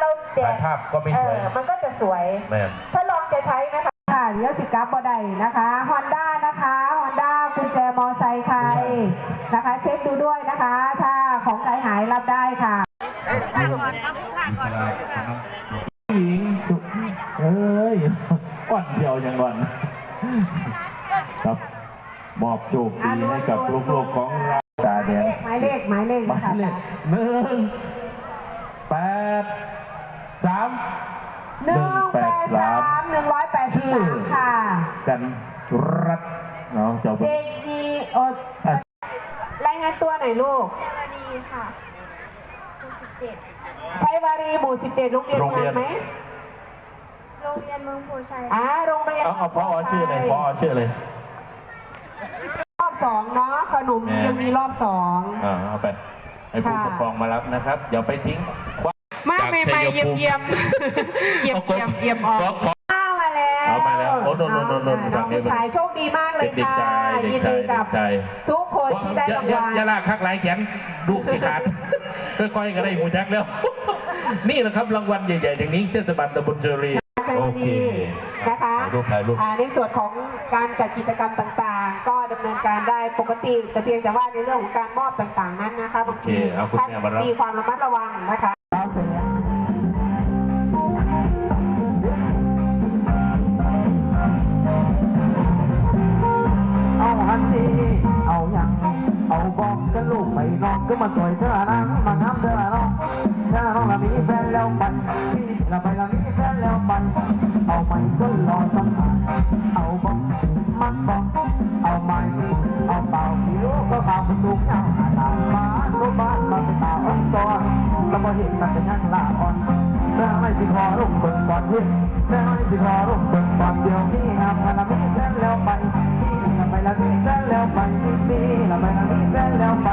เราแดถ่ายดภาพก็ไม่เอสวยอมันก็จะสวย แม่น ถ้าลองจะใช้นะคะค่ะเลี้ยวสิกราฟบอไดนะคะฮอนด้านะคะฮอนด้ากุญแจมอไซค์ใครนะคะ เช็คดูด้วยนะคะ ถ้าของใครหายรับได้ค่ะหญิงเอ้ยอ่อนเดียวยังก่อน ครับมอบโชคดีให้กับลูกๆของเราตาแดงหมายเลขหมายเลขหมายนะคะเลขหนึ่งแปด สาม หนึ่งแปดสามหนึ่งร้อยแปดสิบสามค่ะกันรัตเนาะเจ้าเด็กดีโอรายงานตัวหน่อยลูกเทวดีค่ะ67ใช้วารีหมู่สิบเจ็ดโรงเรียนโรงเรียนงานไหมโรงเรียนเมืองโพชัยอ่าโรงเรียนเอาเอาพอชื่อเลยพอชื่อเลยรอบสองเนาะขนมแม่ยังมีรอบสองอ่าเอาไปให้ผู้ค่ะปกครองมารับนะครับอย่าไปทิ้งคว้า มาจากใหม่ๆชัเยี่ยมภูมิ เยี่ยมๆเยี่ยมเยี่ยมเยี่ยมออกขอขออ้าวมาแล้วเอามาแล้วโอ้โน่นโน่นโน่นโน่นน้องผู้ชายโชคดีมากเลยเด็กค่ะชายเด็กยินชาดียเด็กับกชายทุกคนที่ได้รางอย่าวัลอย่าลากข้างไรแขนลูกสิขาด ค่อยๆก็ได้หูแจ็คแล้ว นี่แหละครับรางวัลใหญ่ๆอย่างนี้เทศบาลตำบลเจรี ชัยโอมเคณีนะคะถ่ายรูปถ่ายรูป อ่าในส่วนของการจัดกิจกรรมต่างๆ ก็ดำเนินการได้ปกติแต่เพียงแต่ว่าในเรื่องของการมอบต่างๆนั้นนะคะบางทีโอเคเอาคุณท่านแม่มารับมีความระมัดระวังนะคะเอาหันดีเอาหยังเอาบอกกันลูกไปน้องก็มาสวยเธอนะมาน้ำเธอน้องเธอน้องละมีแฟนแล้วไปพี่ละไปละมีแฟนแล้วไปเอาไม่ก็รอสัมผัสเอาบอกมันบอกเอาไม่เอาเปล่าพี่รู้ก็เปล่าไปสูงยังอาตามมาโรงบ้านมาเป็นตาอ่อนซ้อนสมเห็นกันเป็นยังลาอ่อนเธอไม่สิขอรุ่งเบิ่งก่อนเพื่อนเธอไม่สิขอรุ่งเบิ่งก่อนเดียวนี่งามกันละมีแฟนแล้วไป ไปละมีแฟนแล้วไปพี่ละไปละมีแฟนแล้วไป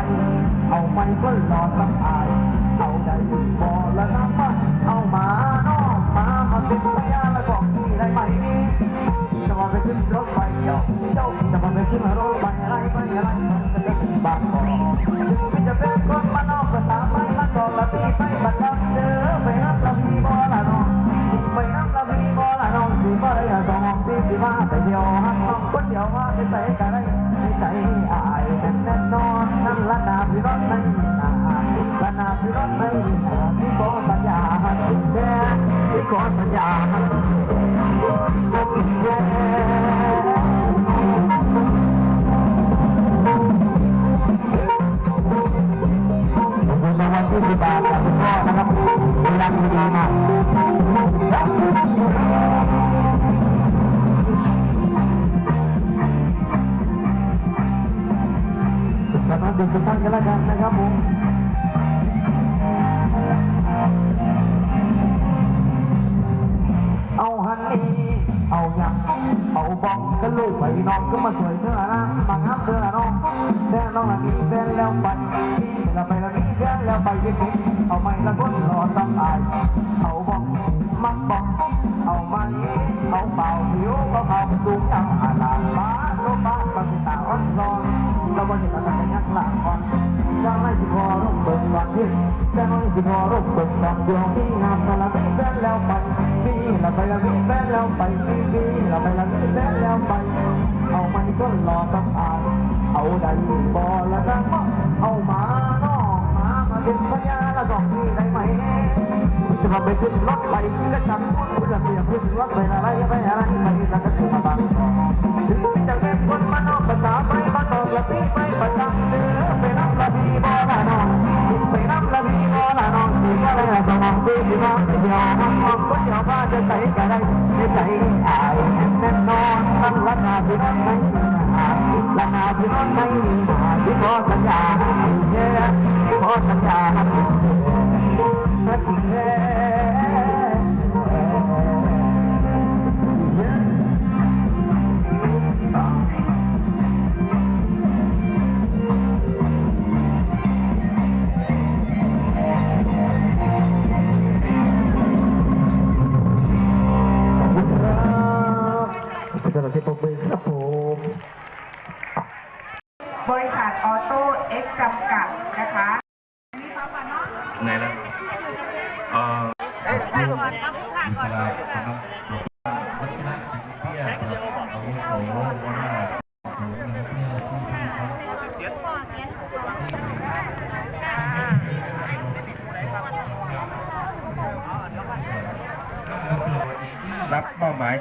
เอาไม่ก็รอสัมภาษณ์เอาได้บ่ละน้ำมันเอามาน้องมามาเป็นพยานและบอกพี่ได้ไหมจะมาไปขึ้นรถไฟเจ้าเจ้าจะมาไปขึ้นรถไฟอะไรไปอะไรมันจะได้บางกอกถึงจะเป็นคนมานอกภาษาไม่มันก็ละพี่ไปบัดรับเจอไปรับละพี่บ่ละน้องไปรับละพี่บ่ละน้องสิบ่ได้สองพี่สิมาไปเดียว ใส่กันได้ในใจอายแน่นแน่นอนนั่นละนาพี่รถไม่มีนาละนาพี่รถไม่มีนาพี่ขอสัญญาที่แค่พี่ขอสัญญา แล้วไปเด็กๆเอาไม่ละคนรอสัมภาษณ์เอาบองมักบองเอาไม่เอาเป่าผิวก็เผาสูงยังอาลาบ้าโลบ้านบางตาอ่อนซอนเราบ่เห็นอะไรกันยักหลังก่อนจะไม่สิพอร่มเบิก่อนที่จะไม่สิพอร่มเบิก่อนดวงที่งามต่ละมีแฟนแล้วไปพี่ละไปละมีแฟนแล้วไปพี่พี่ละไปละมีแฟนแล้วไป เอาไม่ก็รอสัมภาษณ์เอาได้บ่ละนะเอามาน้อามา เป็นพยาละต้องมีได้ไหมจะมาไปขึ้นรถไปที่กระจังคุณจะเสียขึ้นรถไปอะไรไปอะไรไปแล้วก็ถึงมาบางกอกถึงจะเป็นคนมานอกภาษาไปมานอกละพี่ไปประจำเดือไปนับละพี่บ่ละนองไปนับละพี่บ่ละนองสิบ่ได้สมองดีสิมาเดียวห้องห้องคนเดียวมาจะใส่กันได้ในใจอายแน่นอนตั้งราคาที่นั่นไม่ ราคาที่นั่นไม่มีหาที่ขอสัญญาเย้ขอสัญญาจริงแท้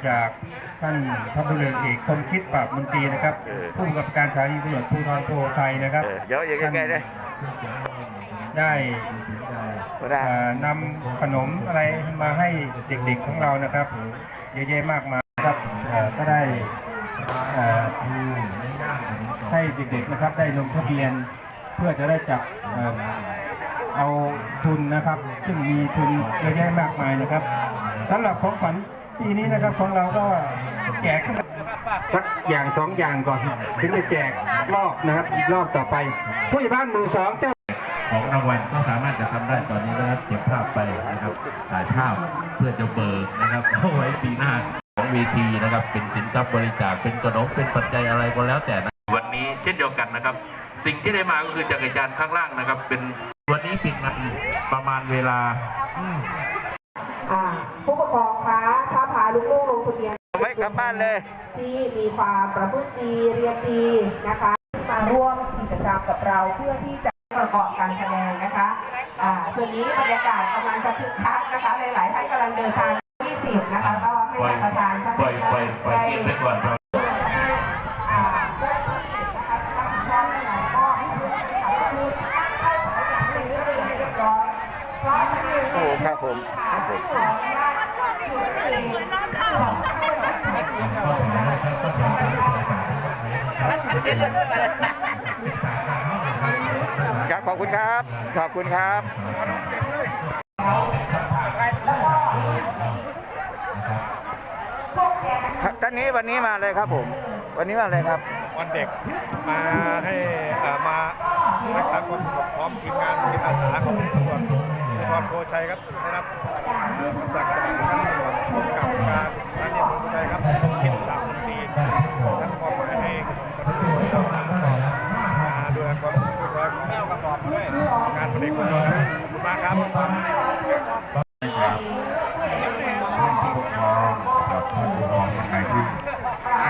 จากท่านพันตำรวจเอกคมคิดปราบมนตรีนะครับ ผู้กำกับการสถานีตำรวจภูธรโพชัยนะครับเออเดี๋ยวอย่างใกล้ๆด้วยได้ก็ได้เอ่อนำขนมอะไรมาให้เด็กๆของเรานะครับ เยอะแยะมากมายครับเอ่อก็ได้เอ่อให้เด็กๆนะครับได้ลงทะเบียนเพื่อจะได้จับเอ่อเอาทุนนะครับ ซึ่งมีทุนเยอะแยะมากมายนะครับสำหรับของขวัญ ปีนี้นะครับของเราก็แจกสักอย่างสองอย่างก่อนถึงจะแจกรอบนะครับอีกรอบต่อไป ผู้ใหญ่บ้านมู่สองเจ้าของรางวัลก็สามารถจะทำได้ตอนนี้นะครับเก็บภาพไปนะครับถ่ายภาพเพื่อจะเบิกนะครับเอาไว้ปีหน้าของเวทีนะครับ เป็นสินทรัพย์บริจาคเป็นขนมเป็นปัจจัยอะไรก็แล้วแต่นะวันนี้เช่นเดียวกันนะครับ สิ่งที่ได้มาก็คือจักรยานข้างล่างนะครับ เป็นวันนี้ปิดงานประมาณเวลา อ่าผู้ปกครองคะถ้าพาลูกๆลงทะเบียนไม่กลับบ้านเลย ที่มีความประพฤติดีเรียนดีนะคะที่มาร่วมกิจกรรมกับเราเพื่อที่จะประกอบการแสดงนะคะอ่าส่วนนี้บรรยากาศกำลังจะคึกคักนะคะหลายๆท่านกำลังเดินทางที่สิบนะคะก็ให้ปล่อยท่านประธานท่านปล่อยปล่อยปล่อยเกมไปก่อนเราอ่าเจ้าหน้าที่นะคะรับผิด ขอก็คือตั้งเข้าสายอย่างนี้เรียบร้อยเพราะฉะนั้นโอ้ครับผมค่ะผู้ขออนุญาตหยุดเพลงของผู้รับขอบคุณครับ ขอบคุณครับท่านนี้วันนี้มาเลยครับผม วันนี้มาเลยครับ วันเด็กมาให้มารักษาความสงบพร้อมทีมงานทีมอาสาของตำรวจ รโพชัยครับได้รับเอ่อคำสั่งจากท่านตำรวจผู้กำกับการสถานีตำรวจโพชัยครับคิดตามคนดีท่านมอบหมายให้กับตำรวจเรามาดูแลความเรียบร้อยของประกอบด้วยงานประเด็กคนครับขอบคุณมากครับนะครับผู้ปกครองกับผู้ปกครองคนไหนที่ได้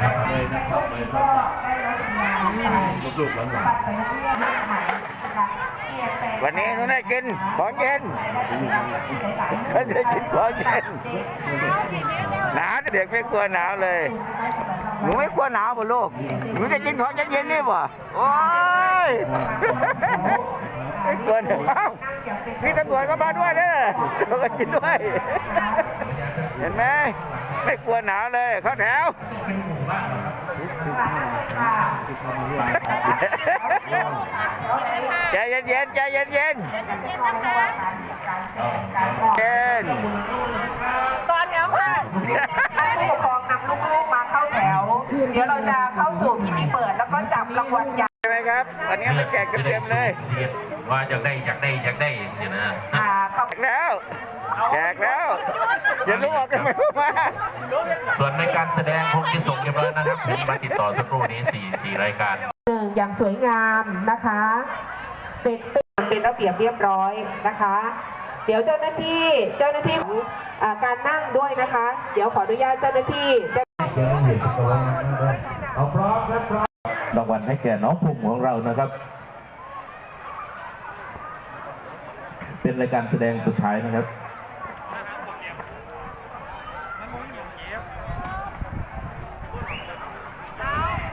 ครับเลยนะครับเลยครับลูกๆหลาน วันนี้หนูได้กินของเย็นเขาได้กินของเย็นหนาวเด็กไม่กลัวหนาวเลย หนูไม่กลัวหนาวป่ะลูกหนูจะกินของเย็นๆนี่ป่โอ้ยไม่กลัวหนาพี่ตำรวจก็มาด้วยเด้อเขากินด้วย เห็นไหมไม่กลัวหนาวเลยเข้าแถวใจเย็นๆใจเย็นๆเย็นก่อนแล้วค่ะให้ผู้ปกครองนำลูกๆมาเข้าแถว เดี๋ยวเราจะเข้าสู่พิธีเปิดแล้วก็จับรางวัลใหญ่ใช่ไหมครับวันนี้มันแจกเต็มๆเลยว่าอยากได้อยากได้อยากได้เนี่ยนะอ่าขอบแจกแล้ว แจกแล้วอย่าลุกออกกันไม่รู้มาส่วนในการแสดงคงจะส่งเรียบร้อยนะครับผมมาติดต่อสักครู่นี้สี่สี่รายการหนึ่งอย่างสวยงามนะคะเป็นเป็นเป็นระเบียบเรียบร้อยนะคะ เดี๋ยวเจ้าหน้าที่เจ้าหน้าที่ของอ่าการนั่งด้วยนะคะ เดี๋ยวขออนุญาตเจ้าหน้าที่เจ้าเอาพร้อมครับพร้อมรางวัลให้แก่น้องภูมิของเรานะครับ เป็นรายการแสดงสุดท้ายนะครับ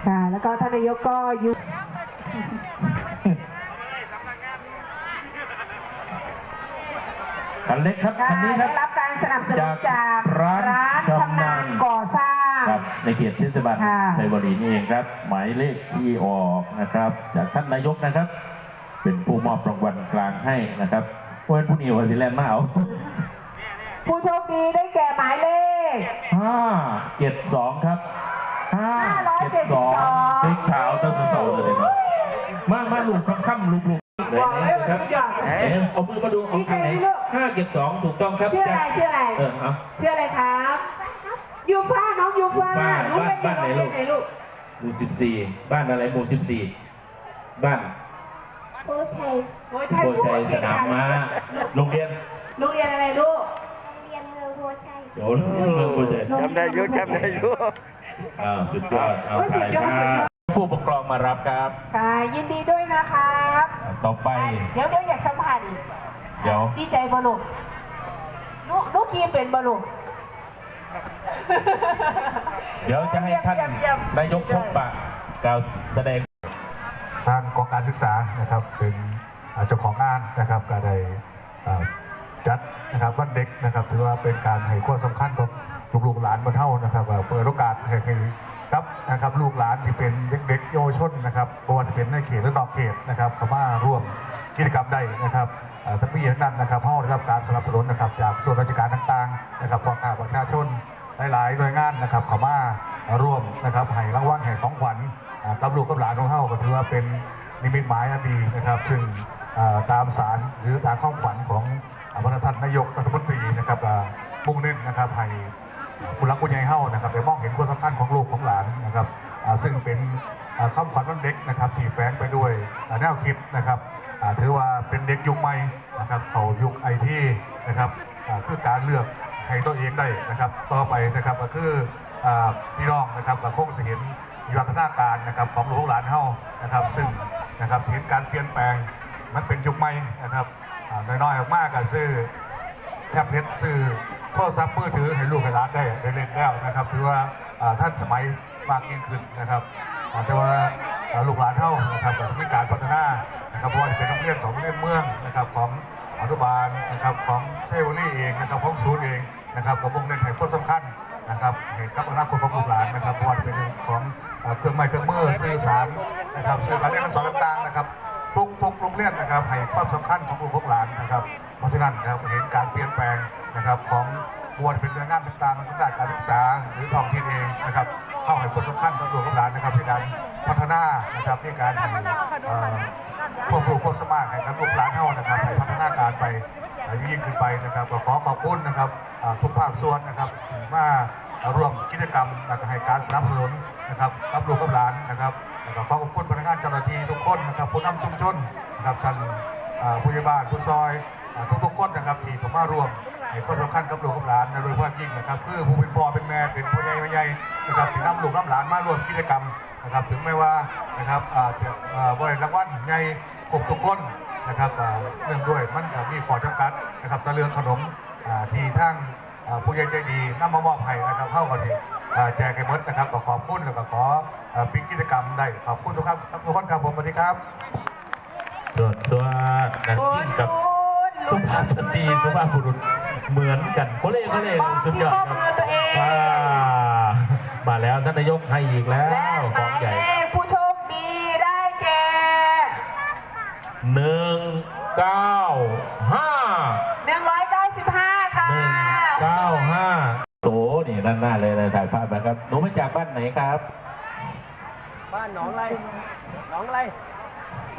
ค่ะแล้วก็ท่านนายกก็ยุคันเล็กครับค่ะคันนี้คได้รับ รับการสนับสนุนจากจากร้านร้านชำนาญก่อสร้าง ครับในเขตเทศบาลค่ะ ชัยบุรีนี่เองครับ หมายเลขที่ออกนะครับ จากท่านนายกนะครับ เป็นผู้มอบรางวัลกลางให้นะครับเพื่อนผู้นิวซิแลนด์มาเอาผู้โชคดีได้แก่หมายเลขห้าเจ็ดสองครับห้าเจ็ด สอง572เด็กขาวตั้งแต่เสาร์เลยนะมามาลูกค่ำค่ำลูกลูกเลยบอกเลยนะคว่ารับทุกอย่างเอ๊ะเอามือมาดูเอาทางไหนห้าเจ็ดสองถูกต้องครับชื่ออะไรชื่ออะไรเออเอาชื่ออะไรครับยูฟ้าน้องยูฟ้าบ้านรู้ไหมบ้านไหนลูกไหนลูกหมู่สิบสี่บ้านอะไรหมู่สิบสี่บ้านโพชัยโอ้ยใช่โพชัยสนามม้าโรงเรียนโรงเรียนอะไรลูกชัยโอ้โหเมืองโพชัยจำได้อยุจำได้อยุ อ้าวสุดยอดเอาถ่ายครับผู้ปกครองมารับครับ ค่ะยินดีด้วยนะครับต่อไป เดี๋ยวเดี๋ยวอยากสัมผัสอีกเดี๋ยวดีใจบอลุกนุนุกีเป็นบอลุกเดี๋ยวจะให้ท่านนายกพบปะกล่าวแสดงทางกองการศึกษานะครับเป็นอ่าเจ้าของงานนะครับก็ได้อ่าจัดนะครับวันเด็กนะครับถือว่าเป็นการให้ความสำคัญกับ ลูกหลานบรรเทานะครับเปิดโอกาสให้ครับนะครับลูกหลานที่เป็นเด็กๆเยาวชนนะครับไม่ว่าจะเป็นในเขตหรือนอกเขตนะครับเข้ามาร่วมกิจกรรมได้นะครับอ่าทั้งปีทั้งนั้นนะครับเฮาได้รับการสนับสนุนนะครับจากส่วนราชการต่างๆนะครับพ่อค้าประชาชนหลายๆหน่วยงานนะครับเข้ามาร่วมนะครับให้รางวัลให้ของขวัญกับลูกกับหลานของเฮาก็ถือว่าเป็นนิมิตหมายอันดีนะครับซึ่งตามสารหรือตามข้อขวัญของอ่าพระท่านนายกรัฐมนตรีนะครับมุ่งเน้นนะครับให้ ผู้รักผู้ใหญ่เฮานะครับได้มองเห็นความสำคัญของลูกของหลานนะครับซึ่งเป็นอ่าคำขวัญวันเด็กนะครับที่แฝงไปด้วยแนวคิดนะครับถือว่าเป็นเด็กยุคใหม่นะครับเขายุคไอทีนะครับคือการเลือกให้ตัวเองได้นะครับ ต่อไปนะครับก็คือพี่น้องนะครับกับคงสิเห็นวิวัฒนาการนะครับของลูกหลานเฮานะครับ ซึ่งนะครับเห็นการเปลี่ยนแปลงมันเป็นยุคใหม่นะครับน้อยๆออกมากก็ซื้อแท็บเล็ตซื้อ ทรศัพท์มือถือให้ลูกให้หลานได้ได้เล่นแล้วนะครับถือว่าท่านสมัยมากยิ่งขึ้นนะครับอาแต่ว่าลูกหลานเฮานะครับก็มีการพัฒนานะครับเพราะว่าจะเป็นโรงเรียนของเรียนเมืองนะครับของอนุบาลนะครับของเซเวอรี่เองนะครับของศูนย์เองนะครับกับวงเล่นแห่งความสำคัญนะครับเห็นกับอนาคตของลูกหลานนะครับเพราะว่าเป็นเรื่องของเครื่องไม้เครื่องมือสื่อสารนะครับสื่อการเรียนการสอนต่างๆนะครับทุกทุกโรงเรียนนะครับให้ความสำคัญของลูกหลานนะครับ เพราะฉะนั้นนะครับเห็นการเปลี่ยนแปลงนะครับของมวลเป็นหน่วยงานต่างๆทางด้านการศึกษาหรือท้องถิ่นเองนะครับ เข้าให้ความสำคัญกับลูกของหลานนะครับในการพัฒนานะครับในการให้เอ่ควบคุมควบสมานให้กับลูกหลานเฮานะครับให้พัฒนาการไปอายิ่งขึ้นไปนะครับก็ขอขอบคุณนะครับทุกภาคส่วนนะครับที่มาร่วมกิจกรรมและให้การสนับสนุนนะครับกับลูกกับหลานนะครับแล้วก็ขอขอบคุณพนักงานเจ้าหน้าที่ทุกคนนะครับผู้นำชุมชนนะครับท่านผู้ใหญ่บ้านผู้ซอย อ่าทุกๆคนนะครับที่เข้ามาร่วมให้ความสำคัญกับหลูกกับหลานโดยเฉพาะยิ่งนะครับคือผู้เป็นพ่อเป็นแม่เป็นพ่อใหญ่แม่ใหญ่นะครับที่นำลูกนำหลานมาร่วมกิจกรรมนะครับ ถึงแม้ว่านะครับอ่าจะบริษัทรางวัลในครบทุกคนนะครับอ่าเรื่องด้วยมันมีขอจำกัดนะครับตะเรืองขนมอ่าที่ทั้งอ่าผู้ใหญ่ใจดีนำมามอบให้นะครับเข้ามาสิอ่าแจกให้หมดนะครับก็ขอบคุณแล้วก็ขออ่าปิดกิจกรรมได้ขอบคุณทุกครับทุกคนครับผมสวัสดีครับสวดสดนักกินกับ สุภาพสตรีสุภาพบุรุษเหมือนกันโคเล่โคเล่สุดยอดครับว้ามาแล้วท่านนายกให้อีกแล้และวหขอมางยใหญ่เลขผู้โชคดีได้แก่หนึ่งเก้าห้า195ค่ะหนึ่งเก้าห้าโตนี่ด้านหน้าเลยเลยถ่ายภาพนะครับหนูมาจากบ้านไหนครับ บ้านหนองไรหนองไรห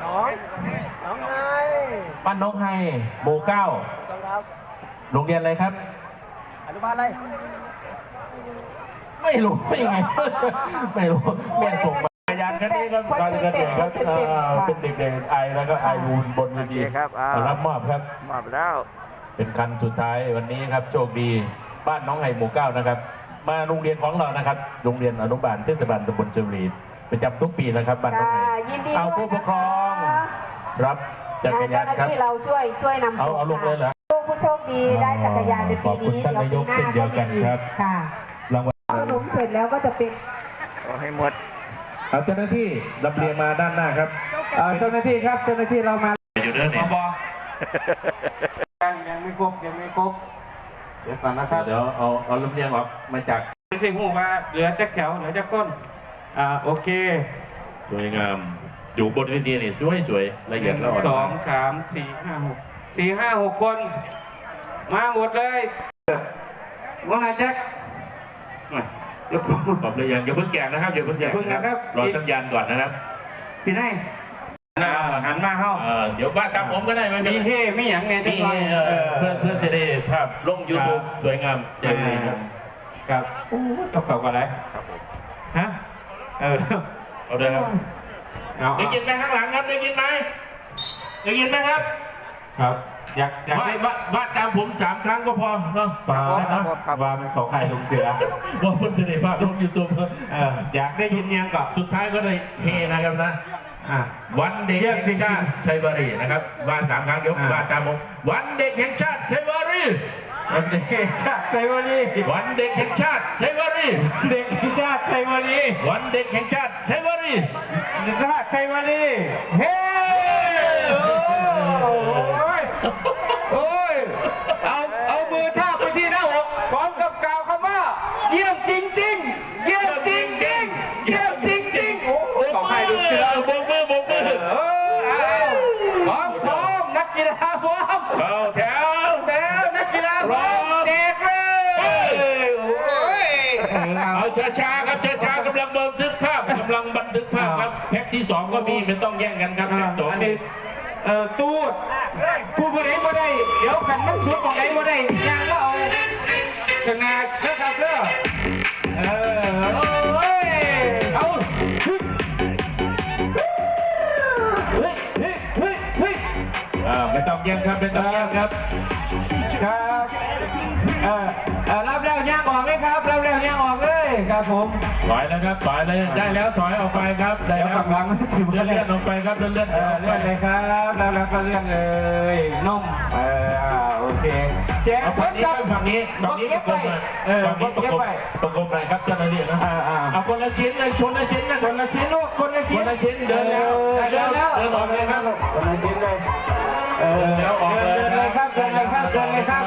นองหนองไงบ้านน้องไฮหมู่เก้าจังครับโรงเรียนอะไรครับ อนุบาลอะไรไม่รู้ไม่ไง ไม่รู้แม่ส่งมาพยานกันนี้ครับการเกิดเหตุครับเอ่อเป็นเด็กๆไอแล้วก็ไอรูนบนเวทีโอเคครับอ่ารับมอบครับ มาแล้วเป็นคันสุดท้ายวันนี้ครับ โชคดีบ้านน้องไห่หมู่เก้านะครับ มาโรงเรียนของเรานะครับ โรงเรียนอนุบาลเทศบาลตำบลเชียงรี ประจำทุกปีนะครับบ้านน้องค่ะไห่ยินดีเอาด้วยผู้ปกครองนะคะรับจักรยานเจ้าหน้าครับ ที่เราช่วยช่วยนำเอาส่งเอาลงเลยเหรอผู้ผู้โชคดีได้จักรยานในปีนี้ขอบคุณท่านนายกเช่นเดียวกันครับ ค่ะรางวัลขนมเสร็จแล้วก็จะเป็น เอาให้หมด เอาเจ้าหน้าที่ลำเลียงมาด้านหน้าครับเจ้าหน้าที่ครับเจ้าหน้าที่เรามาอยู่เด้อเนี่ยยังยังไม่ครบยังไม่ครบเดี๋ยวก่อนนะครับเดี๋ยวเอาเอาลำเลียงออกมาจากไม่ใช่หูว่าเหลือจักแถวเหลือจักก้น อ่าโอเคสวยงามอยู่บนเวทีนี่สวยสวยละเอียดละอ่อนสองสามสี่ห้าหกสี่ห้าหกคน มาหมดเลยว่าไงแจ็คเดี๋ยวผมตอบเลยยังอย่าเพิ่งแจกนะครับอย่าเพิ่งแจกอย่าเพิ่งนะครับรอสัญญาณก่อนนะครับพี่นายอ่าหันมาเข้าเอ่อเดี๋ยวว่าตามผมก็ได้ไม่เป็มีนไรเท่ไม่หยังเนี่ยจันี่งหน่อยเอ่อเพื่อเพื่อจะได้ภาพลง YouTube สวยงามเจ๋งดีครับครับโอ้ต้องเข่ากันอะไรฮะ เออเอาเลยครับเอาได้ยินไหมข้างหลังครับได้ยินไหมได้ยินไหมครับครับ อยากอยากว่าได้ว่าว่าตามผมสามครั้งก็พอเนาะปลาครับผมครับว่าเป็นของใครลูกเสือว่าเพิ่นจะได้ภาพลงยูทูบเอออยากได้ยินยังกับสุดท้ายก็ได้เฮนะครับนะ อะ วันเด็กเยี่ยมแห่งชาติจริงๆชัยบุรีนะครับว่าสามครั้งยกอ่าว่าตามผมวันเด็กแห่งชาติชัยบุรี วันเด็กชาติไทยวารีวันเด็กแห่งชาติชัยบุรีเด็กชาติไทยวารีวันเด็กแห่งชาติชัยบุรีเด็กชาติไทยวารีเฮ้โอ้ยโอ้ยเอาเอามือทาบไปที่หน้าอกพร้อมกับกล่าวคำว่า เยี่ยมจริงๆเยี่ยมจริงๆเยี่ยมจริงๆโอ้โหของใครลูกเสือ โบกมือโบกมือ เออเอาพร้อมพร้อมนักกีฬาพร้อม เข้าแถว แล้วนักกีฬาพร้อมเด็กเลยโอ้ย เอา ช้าๆครับช้าๆกำลังบันทึกภาพกำลังบันทึกภาพครับแพ็กที่สองก็มีไม่ต้องแย่งกันครับแพ็กสองอันนี้เอ่อตูดผู้บริหารบ่ได้ เดี๋ยวขันมันสุดของไหนบ่ได้ยางก็เอากระงาเด้อครับเด้อเออโอ้ยเอาเฮ้ยเฮ้ยเฮ้ยเฮ้ย อ่าไม่ต้องแย่งครับไม่ต้องแย่งครับ ครับเอ่อเอ่อรับแล้วย่างออกไหมครับรับแล้วย่างออกเลยครับผม ถอยแล้วครับถอยเลยได้แล้วถอยออกไปครับได้เดี๋ยวแล้วฝั่งหลังมันสิบเลื่อนเลื่เลื่ออนนออกไปครับเลื่อนเลื่อนเออเลื่อนเลยครับแล้วแล้วก็เลื่อนเลยนุ่มเอออ่าโอเคแจกเอาคฝั่งนนี้กับฝั่งนี้ฝั่งนี้ประกบหน่อยเออฝั่งนี้ประเก็บกบไว้ประกบหน่อยครับเจ้าหน้าที่นะอ่าอ่าเอาคนละชิ้นเลยคนละชิ้นนะคนละชิ้นลูกคนละคชิ้นนละชิ้นเดินแล้วเดินแล้วเดินออกเลยครับคนละชิ้นเลย เออเดินแล้วออกเลยเดินเลยครับเดินเลยครับเดินเลยครับ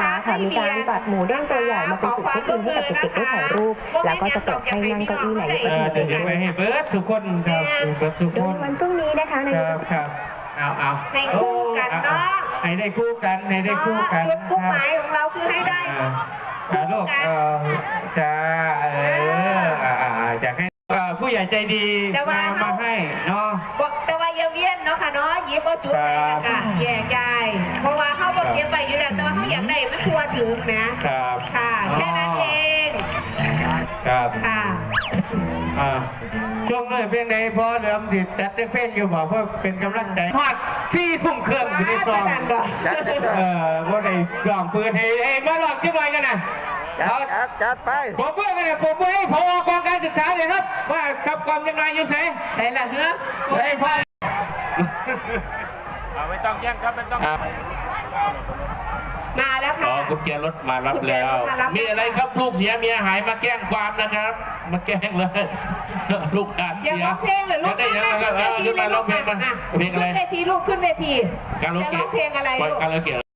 ฟ้าค่ะมีการจัดหมูเด้งตัวใหญ่มาเป็นจุดเช็คอินให้กับเด็กๆได้ถ่ายรูป แล้วก็จะเปิดให้นั่งเก้าอี้ไหนก็เอได้อเดี๋ยวไปให้เบิร์ดทุกคนครับเบิร์ดทุกโดคยนในวันพรุ่งนี้นะคะในครับครับเอาเอาให้คู่กันเนาะให้ได้คู่กันให้ได้คู่กันจุดมุ่งหมายของเราคือให้ได้อ่าอ่าลูกเออจะเอออ่าอ่าอยากให้เอ่อผู้ใหญ่ใจดีมามาให้เนาะ เวียนเนาะค่ะเนาะหยิบเอาจุดไหนละกะแยกย้ายเพราะว่าเขาบอกเก็บไปอยู่แล้วแต่ว่าเขาอยากได้ไม่ทั่วถึงนะครับค่ะแค่นั้นเองครับค่ะอ่าช่วงเลยเพียงใดพอเหลือมสิจัดเพลงอยู่บอกเพื่อเป็นกำลังใจฮอดที่ทุ่มเครื่องอยู่ในซองจัดจัดเออว่าได้กล่องปืนให้ให้มาหลอกจังหน่อยกันนะจัดจัดไปผมเพื่อกันเนี่ยผมเพื่อให้พอกองการศึกษาเลยครับว่าขับกล่องยังไงอยู่ไหนไหนล่ะเฮ้อไอ้พ่อ ไม่ต้องแย่งครับไม่ต้องมาแล้วอ๋ค่ะอกุญแจรถมารับแล้ว กุญแจรถมารับ มีอะไรครับลูกเสียเมียหายมาแกล้งความนะครับ มาแกล้งเลย ลูกขาดอเสีย่ายร้องเพลงเลยลูกได้ยังไงครับเออขึ้นมาร้องเพลงมาเพลงอะไรขึ้นเวทีลูกขึ้นเวทีการโอจะเกะร้องเพลงอะไรปล่อยลูกการโอเกะ